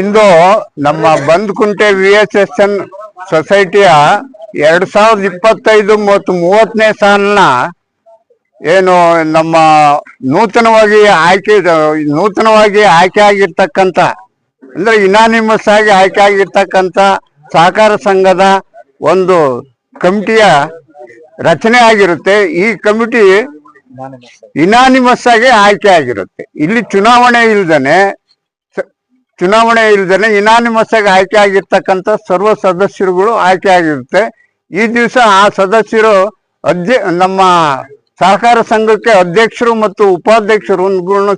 ಇಂದು ನಮ್ಮ Bandkunte V S S N ಸೊಸೈಟಿಯ ಎರಡ್ ಸಾವಿರದ ಇಪ್ಪತ್ತೈದು ಮತ್ತು ಮೂವತ್ತನೇ ಸಾಲಿನ ಏನು ನಮ್ಮ ನೂತನವಾಗಿ ಆಯ್ಕೆ ನೂತನವಾಗಿ ಆಯ್ಕೆ ಆಗಿರ್ತಕ್ಕಂಥ ಅಂದ್ರೆ ಇನಾನಿಮಸ್ ಆಗಿ ಆಯ್ಕೆ ಆಗಿರ್ತಕ್ಕಂಥ ಸಹಕಾರ ಸಂಘದ ಒಂದು ಕಮಿಟಿಯ ರಚನೆ ಆಗಿರುತ್ತೆ. ಈ ಕಮಿಟಿ ಇನಾನಿಮಸ್ ಆಗಿ ಆಯ್ಕೆ ಆಗಿರುತ್ತೆ ಇಲ್ಲಿ ಚುನಾವಣೆ ಇಲ್ದನೆ ಚುನಾವಣೆ ಇಲ್ದೇನೆ ಇನಾನಿಮಸ್ ಆಗಿ ಆಯ್ಕೆ ಆಗಿರ್ತಕ್ಕಂಥ ಸರ್ವ ಸದಸ್ಯರುಗಳು ಆಯ್ಕೆ ಆಗಿರುತ್ತೆ ಈ ದಿವಸ ಆ ಸದಸ್ಯರು ಅಧ್ಯ, ನಮ್ಮ ಸಹಕಾರ ಸಂಘಕ್ಕೆ ಅಧ್ಯಕ್ಷರು ಮತ್ತು ಉಪಾಧ್ಯಕ್ಷರು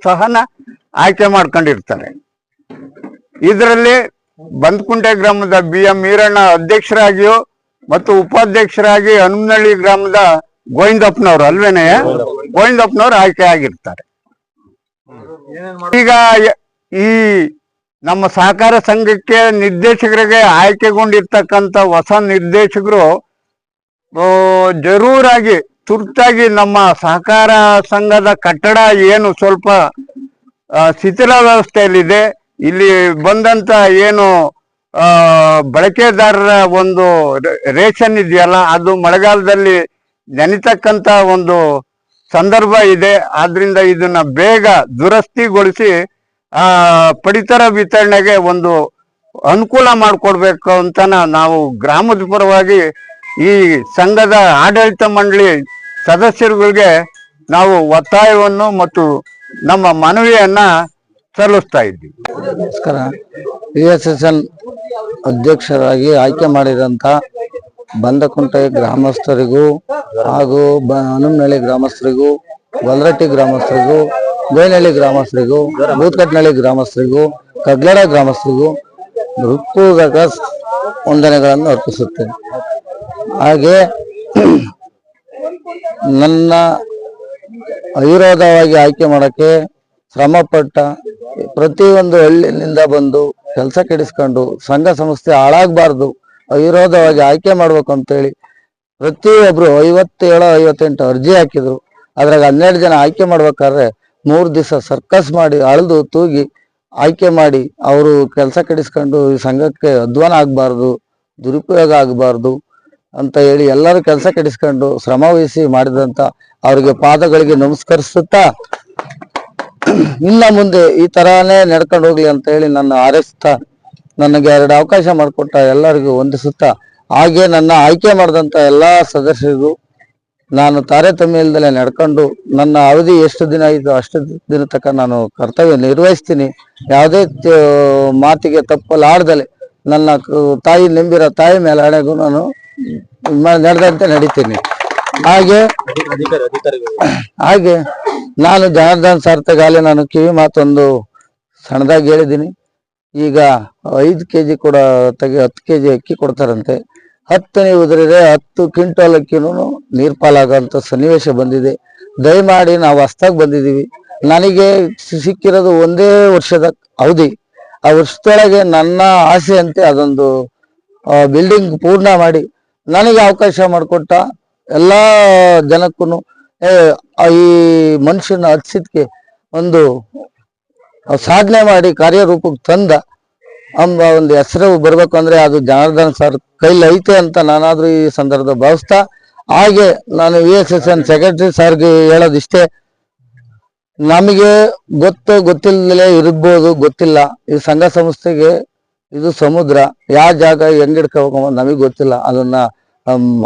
ಸಹ ಆಯ್ಕೆ ಮಾಡ್ಕೊಂಡಿರ್ತಾರೆ. ಇದರಲ್ಲಿ ಬಂದ್ಕುಂಟೆ ಗ್ರಾಮದ ಬಿ ಎಂ ಈರಣ್ಣ ಅಧ್ಯಕ್ಷರಾಗಿಯೂ ಮತ್ತು ಉಪಾಧ್ಯಕ್ಷರಾಗಿ ಹನುಮನಹಳ್ಳಿ ಗ್ರಾಮದ ಗೋವಿಂದಪ್ಪನವರು ಅಲ್ವೇನೆ? ಗೋವಿಂದಪ್ಪನವರು ಆಯ್ಕೆ ಆಗಿರ್ತಾರೆ ಈಗ ಈ ನಮ್ಮ ಸಹಕಾರ ಸಂಘಕ್ಕೆ ನಿರ್ದೇಶಕರಿಗೆ ಆಯ್ಕೆಗೊಂಡಿರ್ತಕ್ಕಂಥ ಹೊಸ ನಿರ್ದೇಶಕರು ಜರೂರಾಗಿ, ತುರ್ತಾಗಿ ನಮ್ಮ ಸಹಕಾರ ಸಂಘದ ಕಟ್ಟಡ ಏನು ಸ್ವಲ್ಪ ಶಿಥಿಲ ವ್ಯವಸ್ಥೆಯಲ್ಲಿದೆ. ಇಲ್ಲಿ ಬಂದಂತ ಏನು ಬಳಕೆದಾರರ ಒಂದು ರೇಷನ್ ಇದೆಯಲ್ಲ, ಅದು ಮಳೆಗಾಲದಲ್ಲಿ ನೆನಿತಕ್ಕಂತ ಒಂದು ಸಂದರ್ಭ ಇದೆ. ಆದ್ರಿಂದ ಇದನ್ನ ಬೇಗ ದುರಸ್ತಿಗೊಳಿಸಿ ಆ, ಪಡಿತರ ವಿತರಣೆಗೆ ಒಂದು ಅನುಕೂಲ ಮಾಡಿಕೊಡ್ಬೇಕು ಅಂತ ನಾವು ಗ್ರಾಮದ ಪರವಾಗಿ ಈ ಸಂಘದ ಆಡಳಿತ ಮಂಡಳಿ ಸದಸ್ಯರುಗಳಿಗೆ ನಾವು ಒತ್ತಾಯವನ್ನು ಮತ್ತು ನಮ್ಮ ಮನವಿಯನ್ನ ಸಲ್ಲಿಸ್ತಾ ಇದ್ದೀವಿ. ನಮಸ್ಕಾರ. ಪಿ ಎಸ್ ಎಸ್ ಎನ್ ಅಧ್ಯಕ್ಷರಾಗಿ ಆಯ್ಕೆ ಮಾಡಿದಂತ ಬಂದಕುಂಟೆ ಗ್ರಾಮಸ್ಥರಿಗೂ ಹಾಗೂ ಬ ಹನುಮನಹಳ್ಳಿ ಗ್ರಾಮಸ್ಥರಿಗೂ ಗೊಲ್ರಟ್ಟಿ ಗ್ರಾಮಸ್ಥರಿಗೂ ಗೋಯಿನಹಳ್ಳಿ ಗ್ರಾಮಸ್ಥರಿಗೂ, ಬೂತ್ಕಟ್ನಹಳ್ಳಿ ಗ್ರಾಮಸ್ಥರಿಗೂ ಕಗ್ಲಡ ಗ್ರಾಮಸ್ಥರಿಗೂ ಹೃತ್ಪೂರ್ವಕ ವಂದನೆಗಳನ್ನು ಅರ್ಪಿಸುತ್ತೇನೆ. ಹಾಗೆ ನನ್ನ ಅವಿರೋಧವಾಗಿ ಆಯ್ಕೆ ಮಾಡಕ್ಕೆ ಶ್ರಮಪಟ್ಟ ಪ್ರತಿಯೊಂದು ಹಳ್ಳಿನಿಂದ ಬಂದು ಕೆಲಸ ಕೆಡಿಸ್ಕೊಂಡು ಸಂಘ ಸಂಸ್ಥೆ ಹಾಳಾಗಬಾರ್ದು, ಅವಿರೋಧವಾಗಿ ಆಯ್ಕೆ ಮಾಡ್ಬೇಕು ಅಂತೇಳಿ ಪ್ರತಿಯೊಬ್ರು ಐವತ್ತೇಳು ಐವತ್ತೆಂಟು ಅರ್ಜಿ ಹಾಕಿದ್ರು. ಅದ್ರಾಗ ಹನ್ನೆರಡು ಜನ ಆಯ್ಕೆ ಮಾಡ್ಬೇಕಾದ್ರೆ ಮೂರ್ ದಿವಸ ಸರ್ಕಸ್ ಮಾಡಿ ಅಳೆದು ತೂಗಿ ಆಯ್ಕೆ ಮಾಡಿ ಅವರು ಕೆಲಸ ಕೆಡಿಸ್ಕೊಂಡು ಈ ಸಂಘಕ್ಕೆ ಅಧ್ವಾನ ಆಗಬಾರ್ದು, ದುರುಪಯೋಗ ಆಗಬಾರ್ದು ಅಂತ ಹೇಳಿ ಎಲ್ಲರೂ ಕೆಲಸ ಕೆಡಿಸ್ಕೊಂಡು ಶ್ರಮ ವಹಿಸಿ ಮಾಡಿದಂತ ಅವರಿಗೆ ಪಾದಗಳಿಗೆ ನಮಸ್ಕರಿಸುತ್ತಾ ಇನ್ನ ಮುಂದೆ ಈ ತರಾನೇ ನಡ್ಕೊಂಡು ಹೋಗ್ಲಿ ಅಂತ ಹೇಳಿ ನನ್ನ ಹಾರೈಸ್ತಾ ನನಗೆ ಎರಡು ಅವಕಾಶ ಮಾಡಿಕೊಟ್ಟ ಎಲ್ಲರಿಗೂ ವಂದಿಸುತ್ತಾ ಹಾಗೆ ನನ್ನ ಆಯ್ಕೆ ಮಾಡಿದಂತ ಎಲ್ಲಾ ಸದಸ್ಯರಿಗೂ ನಾನು ತಾರತಮ್ಯ ಇಲ್ದಲೆ ನಡ್ಕೊಂಡು ನನ್ನ ಅವಧಿ ಎಷ್ಟು ದಿನ ಇದು ಅಷ್ಟು ದಿನ ತಕ್ಕ ನಾನು ಕರ್ತವ್ಯ ನಿರ್ವಹಿಸ್ತೀನಿ. ಯಾವುದೇ ಮಾತಿಗೆ ತಪ್ಪಲಾರ್ದಲೆ ನನ್ನ ಕ- ತಾಯಿ ನಂಬಿರೋ ತಾಯಿ ಮೇಲೆ ಹಣೆಗೂ ನಾನು ನಡೆದಂತೆ ನಡೀತೀನಿ. ಹಾಗೆ ಹಾಗೆ ನಾನು ಜನಾರ್ದನ್ ಸಾರ್ಥಗಾಲೆ ನಾನು ಕಿವಿ ಮಾತೊಂದು ಸಣ್ಣದಾಗಿ ಹೇಳಿದ್ದೀನಿ. ಈಗ ಐದು ಕೆಜಿ ಕೂಡ ತೆಗೆ, ಹತ್ತು ಕೆ ಜಿ ಅಕ್ಕಿ ಕೊಡ್ತಾರಂತೆ. ಹತ್ತನೇ ಉದುರಿದ್ರೆ ಹತ್ತು ಕ್ವಿಂಟಲ್ ಅಕ್ಕಿನೂ ನೀರ್ ಸನ್ನಿವೇಶ ಬಂದಿದೆ. ದಯಮಾಡಿ ನಾವು ಹೊಸ್ದಾಗಿ ಬಂದಿದ್ದೀವಿ. ನನಗೆ ಸಿಕ್ಕಿರೋದು ಒಂದೇ ವರ್ಷದ ಅವಧಿ. ಆ ವರ್ಷದೊಳಗೆ ನನ್ನ ಆಸೆಯಂತೆ ಅದೊಂದು ಬಿಲ್ಡಿಂಗ್ ಪೂರ್ಣ ಮಾಡಿ ನನಗೆ ಅವಕಾಶ ಮಾಡಿಕೊಟ್ಟ ಎಲ್ಲ ಜನಕ್ಕೂ ಈ ಮನುಷ್ಯನ ಹಚ್ಚಿದ್ಕೆ ಒಂದು ಸಾಧನೆ ಮಾಡಿ ಕಾರ್ಯರೂಪಕ್ಕೆ ತಂದ ಎಂಬ ಒಂದು ಹೆಸರು ಬರಬೇಕು ಅಂದ್ರೆ ಅದು ಜನಾರ್ದನ್ ಸರ್ ಕೈಲಿ ಐತೆ ಅಂತ ನಾನಾದ್ರೂ ಈ ಸಂದರ್ಭ ಭಾವಿಸ್ತಾ, ಹಾಗೆ ನಾನು V S S N secretary ಸರ್ಗೆ ಹೇಳೋದಿಷ್ಟೇ, ನಮಗೆ ಗೊತ್ತು ಗೊತ್ತಿಲ್ಲದೆ ಇರ್ಬೋದು, ಗೊತ್ತಿಲ್ಲ. ಈ ಸಂಘ ಸಂಸ್ಥೆಗೆ ಇದು ಸಮುದ್ರ, ಯಾವ ಜಾಗ ಹೆಂಗ್ ಹಿಡ್ಕೋಬೇಕು ನಮಗೆ ಗೊತ್ತಿಲ್ಲ. ಅದನ್ನ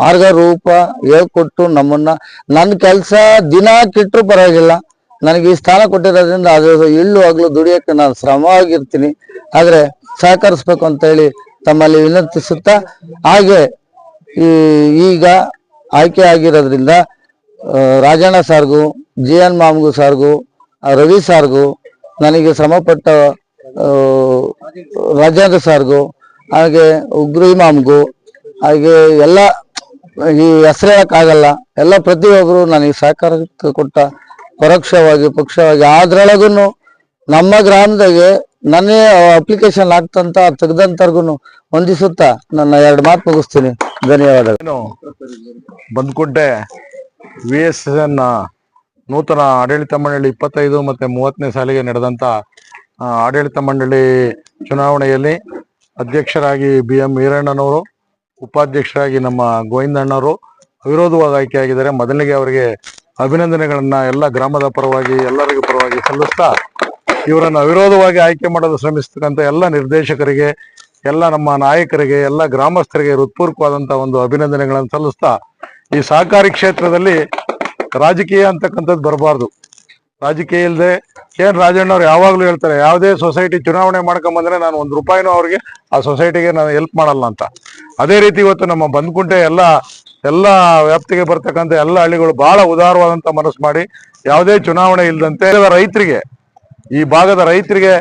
ಮಾರ್ಗ ರೂಪ ಹೇಳ್ಕೊಟ್ಟು ನಮ್ಮನ್ನ ನನ್ನ ಕೆಲಸ ದಿನ ಕಿಟ್ಟರು ಪರವಾಗಿಲ್ಲ. ನನಗೆ ಈ ಸ್ಥಾನ ಕೊಟ್ಟಿರೋದ್ರಿಂದ ಅದು ಇಳ್ಳು ಆಗ್ಲು ದುಡಿಯಕ್ಕೆ ನಾನು ಶ್ರಮವಾಗಿರ್ತೀನಿ. ಆದ್ರೆ ಸಹಕರಿಸ್ಬೇಕು ಅಂತ ಹೇಳಿ ತಮ್ಮಲ್ಲಿ ವಿನಂತಿಸುತ್ತಾ, ಹಾಗೆ ಈಗ ಆಯ್ಕೆ ಆಗಿರೋದ್ರಿಂದ ರಾಜಣ್ಣ ಸಾರ್ಗೂ ಜಿ ಎನ್ ಮಾಮ್ಗೂ ಸಾರ್ಗೂ ರವಿ ಸಾರ್ಗೂ, ನನಗೆ ಶ್ರಮಪಟ್ಟ ರಾಜೇಂದ್ರ ಸಾರ್ಗೂ, ಹಾಗೆ ಉಗ್ರಿ ಮಾಮ್ಗೂ, ಹಾಗೆ ಎಲ್ಲ, ಈ ಹೆಸರು ಹೇಳಕ್ಕಾಗಲ್ಲ, ಎಲ್ಲ ಪ್ರತಿಯೊಬ್ಬರು ನನಗೆ ಸಹಕಾರ ಕೊಟ್ಟ, ಪರೋಕ್ಷವಾಗಿ, ಪಕ್ಷವಾಗಿ ಅದರೊಳಗೂ ನಮ್ಮ ಗ್ರಾಮದಾಗೆ ನನ್ನೇ ಅಪ್ಲಿಕೇಶನ್ ಆಗ್ತಂತ ತೆಗ್ದಂತರ್ಗುನು ಹೊಂದಿಸುತ್ತಾ ನನ್ನ ಎರಡು ಮಾತು ಮುಗಿಸ್ತೀನಿ. ಧನ್ಯವಾದಗಳು. Bandkotte Bandkunte V S N ನೂತನ ಆಡಳಿತ ಮಂಡಳಿ ಇಪ್ಪತ್ತೈದು ಮತ್ತೆ ಮೂವತ್ತನೇ ಸಾಲಿಗೆ ನಡೆದಂತ ಆಡಳಿತ ಮಂಡಳಿ ಚುನಾವಣೆಯಲ್ಲಿ ಅಧ್ಯಕ್ಷರಾಗಿ ಬಿ ಎಂ ವೀರಣ್ಣನವರು ಉಪಾಧ್ಯಕ್ಷರಾಗಿ ನಮ್ಮ ಗೋವಿಂದಣ್ಣವರು ಅವಿರೋಧವಾಗಿ ಆಯ್ಕೆಯಾಗಿದ್ದಾರೆ. ಮೊದಲಿಗೆ ಅವರಿಗೆ ಅಭಿನಂದನೆಗಳನ್ನ ಎಲ್ಲ ಗ್ರಾಮದ ಪರವಾಗಿ, ಎಲ್ಲರಿಗೂ ಪರವಾಗಿ ಸಲ್ಲಿಸ್ತಾ ಇವರನ್ನು ಅವಿರೋಧವಾಗಿ ಆಯ್ಕೆ ಮಾಡಲು ಶ್ರಮಿಸ್ತಕ್ಕಂಥ ಎಲ್ಲ ನಿರ್ದೇಶಕರಿಗೆ, ಎಲ್ಲ ನಮ್ಮ ನಾಯಕರಿಗೆ, ಎಲ್ಲ ಗ್ರಾಮಸ್ಥರಿಗೆ ಹೃತ್ಪೂರ್ವಕವಾದಂತಹ ಒಂದು ಅಭಿನಂದನೆಗಳನ್ನು ಸಲ್ಲಿಸ್ತಾ ಈ ಸಹಕಾರಿ ಕ್ಷೇತ್ರದಲ್ಲಿ ರಾಜಕೀಯ ಅಂತಕ್ಕಂಥದ್ದು ಬರಬಾರ್ದು. ರಾಜಕೀಯ ಇಲ್ಲದೆ ಕೆ ರಾಜಣ್ಣವ್ರು ಯಾವಾಗ್ಲೂ ಹೇಳ್ತಾರೆ, ಯಾವುದೇ ಸೊಸೈಟಿ ಚುನಾವಣೆ ಮಾಡ್ಕೊಂಡ್ ಬಂದ್ರೆ ನಾನು ಒಂದು ರೂಪಾಯಿನೂ ಅವ್ರಿಗೆ ಆ ಸೊಸೈಟಿಗೆ ನಾನು ಹೆಲ್ಪ್ ಮಾಡಲ್ಲ ಅಂತ. ಅದೇ ರೀತಿ ಇವತ್ತು ನಮ್ಮ ಬಂದ್ಕುಂಟೆ ಎಲ್ಲ ಎಲ್ಲ ವ್ಯಾಪ್ತಿಗೆ ಬರ್ತಕ್ಕಂಥ ಎಲ್ಲ ಹಳ್ಳಿಗಳು ಬಹಳ ಉದಾರವಾದಂತ ಮನಸ್ಸು ಮಾಡಿ ಯಾವುದೇ ಚುನಾವಣೆ ಇಲ್ಲದಂತೆ ರೈತರಿಗೆ ಈ ಭಾಗದ ರೈತರಿಗೆ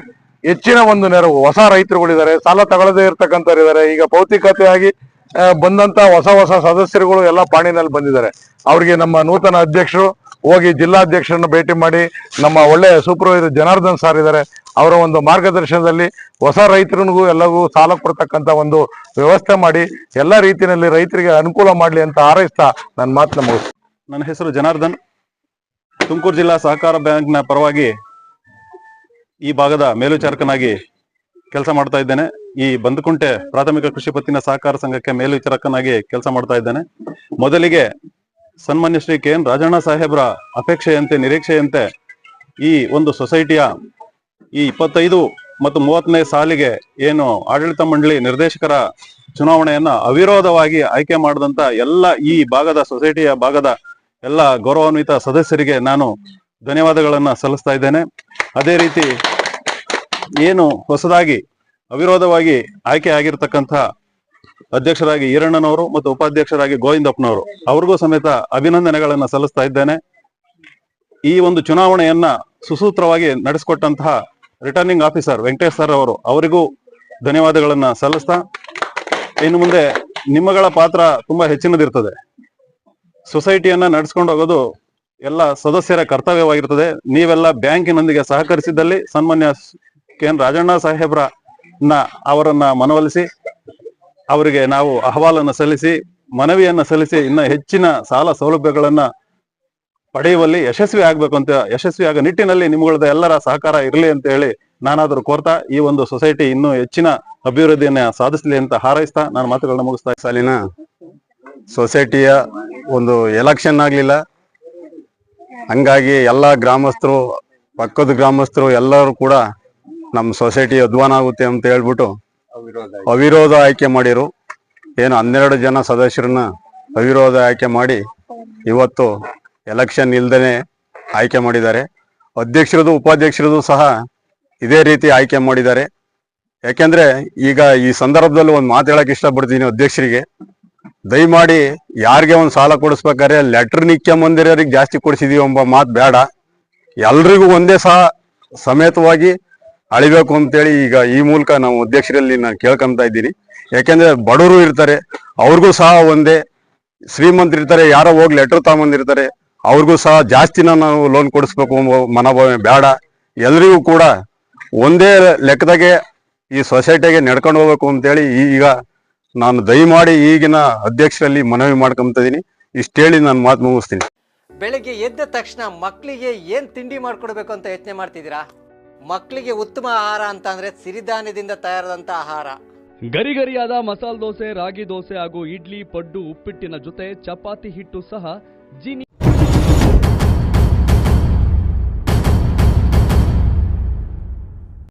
ಹೆಚ್ಚಿನ ಒಂದು ನೆರವು ಹೊಸ ರೈತರುಗಳಿದ್ದಾರೆ ಸಾಲ ತಗೊಳ್ಳದೇ ಇರ್ತಕ್ಕಂಥವ್ರು ಇದ್ದಾರೆ. ಈಗ ಭೌತಿಕತೆಯಾಗಿ ಆ, ಬಂದಂತ ಹೊಸ ಹೊಸ ಸದಸ್ಯರುಗಳು ಎಲ್ಲ ಪಾಣಿನಲ್ಲಿ ಬಂದಿದ್ದಾರೆ. ಅವರಿಗೆ ನಮ್ಮ ನೂತನ ಅಧ್ಯಕ್ಷರು ಹೋಗಿ ಜಿಲ್ಲಾಧ್ಯಕ್ಷರನ್ನು ಭೇಟಿ ಮಾಡಿ ನಮ್ಮ ಒಳ್ಳೆಯ ಸೂಪರ್ವೈಸರ್ ಜನಾರ್ದನ್ ಸರ್ ಇದ್ದಾರೆ. ಅವರ ಒಂದು ಮಾರ್ಗದರ್ಶನದಲ್ಲಿ ಹೊಸ ರೈತರಿಗೂ ಎಲ್ಲವೂ ಸಾಲ ಕೊಡ್ತಕ್ಕಂಥ ಒಂದು ವ್ಯವಸ್ಥೆ ಮಾಡಿ ಎಲ್ಲ ರೀತಿಯಲ್ಲಿ ರೈತರಿಗೆ ಅನುಕೂಲ ಮಾಡಲಿ ಅಂತ ಹಾರೈಸ್ತಾ ನನ್ನ ಮಾತನ್ನ ಮುಗಿಸ್ತೀನಿ. ನನ್ನ ಹೆಸರು ಜನಾರ್ದನ್. ತುಮಕೂರು ಜಿಲ್ಲಾ ಸಹಕಾರ ಬ್ಯಾಂಕ್ನ ಪರವಾಗಿ ಈ ಭಾಗದ ಮೇಲ್ವಿಚಾರಕನಾಗಿ ಕೆಲಸ ಮಾಡ್ತಾ ಇದ್ದೇನೆ. ಈ ಬಂದುಕುಂಟೆ ಪ್ರಾಥಮಿಕ ಕೃಷಿ ಪತ್ತಿನ ಸಹಕಾರ ಸಂಘಕ್ಕೆ ಮೇಲ್ವಿಚಾರಕನಾಗಿ ಕೆಲಸ ಮಾಡ್ತಾ ಇದ್ದೇನೆ. ಮೊದಲಿಗೆ ಸನ್ಮಾನ್ಯ ಶ್ರೀ ಕೆ ಎನ್ ರಾಜಣ್ಣ ಸಾಹೇಬ್ರ ಅಪೇಕ್ಷೆಯಂತೆ, ನಿರೀಕ್ಷೆಯಂತೆ ಈ ಒಂದು ಸೊಸೈಟಿಯ ಈ ಇಪ್ಪತ್ತೈದು ಮತ್ತು ಮೂವತ್ತನೇ ಸಾಲಿಗೆ ಏನು ಆಡಳಿತ ಮಂಡಳಿ ನಿರ್ದೇಶಕರ ಚುನಾವಣೆಯನ್ನ ಅವಿರೋಧವಾಗಿ ಆಯ್ಕೆ ಮಾಡಿದಂತ ಎಲ್ಲ ಈ ಭಾಗದ ಸೊಸೈಟಿಯ ಭಾಗದ ಎಲ್ಲ ಗೌರವಾನ್ವಿತ ಸದಸ್ಯರಿಗೆ ನಾನು ಧನ್ಯವಾದಗಳನ್ನ ಸಲ್ಲಿಸ್ತಾ ಇದ್ದೇನೆ. ಅದೇ ರೀತಿ ಏನು ಹೊಸದಾಗಿ ಅವಿರೋಧವಾಗಿ ಆಯ್ಕೆ ಆಗಿರ್ತಕ್ಕಂಥ ಅಧ್ಯಕ್ಷರಾಗಿ ಈರಣ್ಣನವರು ಮತ್ತು ಉಪಾಧ್ಯಕ್ಷರಾಗಿ ಗೋವಿಂದಪ್ಪನವರು, ಅವ್ರಿಗೂ ಸಮೇತ ಅಭಿನಂದನೆಗಳನ್ನ ಸಲ್ಲಿಸ್ತಾ ಇದ್ದೇನೆ. ಈ ಒಂದು ಚುನಾವಣೆಯನ್ನ ಸುಸೂತ್ರವಾಗಿ ನಡೆಸಿಕೊಟ್ಟಂತಹ ರಿಟರ್ನಿಂಗ್ ಆಫೀಸರ್ ವೆಂಕಟೇಶ್ ಸರ್ ಅವರು, ಅವರಿಗೂ ಧನ್ಯವಾದಗಳನ್ನ ಸಲ್ಲಿಸ್ತಾ, ಇನ್ನು ಮುಂದೆ ನಿಮ್ಮಗಳ ಪಾತ್ರ ತುಂಬಾ ಹೆಚ್ಚಿನದಿರ್ತದೆ. ಸೊಸೈಟಿಯನ್ನ ನಡೆಸ್ಕೊಂಡು ಹೋಗೋದು ಎಲ್ಲ ಸದಸ್ಯರ ಕರ್ತವ್ಯವಾಗಿರ್ತದೆ ನೀವೆಲ್ಲ ಬ್ಯಾಂಕಿನೊಂದಿಗೆ ಸಹಕರಿಸಿದ್ದಲ್ಲಿ ಸನ್ಮಾನ್ಯ ಕೆ ಎನ್ ರಾಜಣ್ಣ ಸಾಹೇಬ್ರ ಅವರನ್ನ ಮನವೊಲಿಸಿ, ಅವರಿಗೆ ನಾವು ಅಹವಾಲನ್ನು ಸಲ್ಲಿಸಿ, ಮನವಿಯನ್ನ ಸಲ್ಲಿಸಿ ಇನ್ನ ಹೆಚ್ಚಿನ ಸಾಲ ಸೌಲಭ್ಯಗಳನ್ನ ಪಡೆಯುವಲ್ಲಿ ಯಶಸ್ವಿ ಆಗ್ಬೇಕು ಅಂತ, ಯಶಸ್ವಿ ಆಗ ನಿಟ್ಟಿನಲ್ಲಿ ನಿಮ್ಗಳದ ಎಲ್ಲರ ಸಹಕಾರ ಇರಲಿ ಅಂತ ಹೇಳಿ ನಾನಾದ್ರೂ ಕೋರ್ತಾ ಈ ಒಂದು ಸೊಸೈಟಿ ಇನ್ನೂ ಹೆಚ್ಚಿನ ಅಭಿವೃದ್ಧಿಯನ್ನ ಸಾಧಿಸಲಿ ಅಂತ ಹಾರೈಸ್ತಾ ನಾನು ಮಾತುಗಳನ್ನ ಮುಗಿಸ್ತಾ ಸಾಲಿನ ಸೊಸೈಟಿಯ ಒಂದು ಎಲೆಕ್ಷನ್ ಆಗ್ಲಿಲ್ಲ. ಹಂಗಾಗಿ ಎಲ್ಲ ಗ್ರಾಮಸ್ಥರು ಪಕ್ಕದ ಗ್ರಾಮಸ್ಥರು ಎಲ್ಲರೂ ಕೂಡ ನಮ್ಮ ಸೊಸೈಟಿ ಅಧ್ವಾನ ಆಗುತ್ತೆ ಅಂತ ಹೇಳ್ಬಿಟ್ಟು ಅವಿರೋಧ ಆಯ್ಕೆ. ಮಾಡಿರು. ಏನು ಹನ್ನೆರಡು ಜನ ಸದಸ್ಯರನ್ನ ಅವಿರೋಧ ಆಯ್ಕೆ ಮಾಡಿ ಇವತ್ತು ಎಲೆಕ್ಷನ್ ಇಲ್ದೇನೆ ಆಯ್ಕೆ ಮಾಡಿದ್ದಾರೆ. ಅಧ್ಯಕ್ಷರದು ಉಪಾಧ್ಯಕ್ಷರದು ಸಹ ಇದೇ ರೀತಿ ಆಯ್ಕೆ ಮಾಡಿದ್ದಾರೆ. ಯಾಕೆಂದ್ರೆ ಈಗ ಈ ಸಂದರ್ಭದಲ್ಲಿ ಒಂದು ಮಾತು ಹೇಳಕ್ ಇಷ್ಟಪಡ್ತೀನಿ ಅಧ್ಯಕ್ಷರಿಗೆ. ದಯಮಾಡಿ ಯಾರಿಗೆ ಒಂದು ಸಾಲ ಕೊಡಿಸ್ಬೇಕಾದ್ರೆ ಲೆಟ್ರ್ ನಿಕ್ಕೊಂಬಂದಿರೋರಿಗೆ ಜಾಸ್ತಿ ಕೊಡಿಸಿದೀವಿ ಎಂಬ ಮಾತು ಬೇಡ. ಎಲ್ರಿಗೂ ಒಂದೇ ಸಹ ಸಮೇತವಾಗಿ ಅಳಿಬೇಕು ಅಂತೇಳಿ ಈಗ ಈ ಮೂಲಕ ನಾವು ಅಧ್ಯಕ್ಷರಲ್ಲಿ ನಾನು ಕೇಳ್ಕೊಂತ ಇದ್ದೀನಿ. ಯಾಕೆಂದ್ರೆ ಬಡವರು ಇರ್ತಾರೆ, ಅವ್ರಿಗೂ ಸಹ ಒಂದೇ. ಶ್ರೀಮಂತರು ಇರ್ತಾರೆ, ಯಾರೋ ಹೋಗಿ ಲೆಟ್ರ್ ತಗೊಂಬಂದಿರ್ತಾರೆ, ಅವ್ರಿಗೂ ಸಹ ಜಾಸ್ತಿನ ನಾವು ಲೋನ್ ಕೊಡಿಸ್ಬೇಕು ಎಂಬ ಮನೋಭಾವನೆ ಬೇಡ. ಎಲ್ರಿಗೂ ಕೂಡ ಒಂದೇ ಲೆಕ್ಕದಾಗೆ ಈ ಸೊಸೈಟಿಗೆ ನಡ್ಕೊಂಡು ಹೋಗ್ಬೇಕು ಅಂತೇಳಿ ಈಗ ನಾನು ದಯಮಾಡಿ ಈಗಿನ ಅಧ್ಯಕ್ಷರಲ್ಲಿ ಮನವಿ ಮಾಡ್ಕೊಂತ ಇದೀನಿ. ಇಷ್ಟು ಹೇಳಿ ನಾನು ಮಾತು ಮುಗಿಸ್ತೀನಿ. ಬೆಳಗ್ಗೆ ಎದ್ದ ತಕ್ಷಣ ಮಕ್ಕಳಿಗೆ ಏನು ತಿಂಡಿ ಮಾಡ್ಕೊಡ್ಬೇಕು ಅಂತ ಯೋಚನೆ ಮಾಡ್ತಿದ್ದೀರಾ? ಮಕ್ಕಳಿಗೆ ಉತ್ತಮ ಆಹಾರ ಅಂತ ಅಂದ್ರೆ ಸಿರಿಧಾನ್ಯದಿಂದ ತಯಾರಾದಂಥ ಆಹಾರ. ಗರಿಗರಿಯಾದ ಮಸಾಲೆ ದೋಸೆ ರಾಗಿ ದೋಸೆ ಹಾಗೂ ಇಡ್ಲಿ ಪಡ್ಡು ಉಪ್ಪಿಟ್ಟಿನ ಜೊತೆ ಚಪಾತಿ ಹಿಟ್ಟು ಸಹ ಜೀನಿ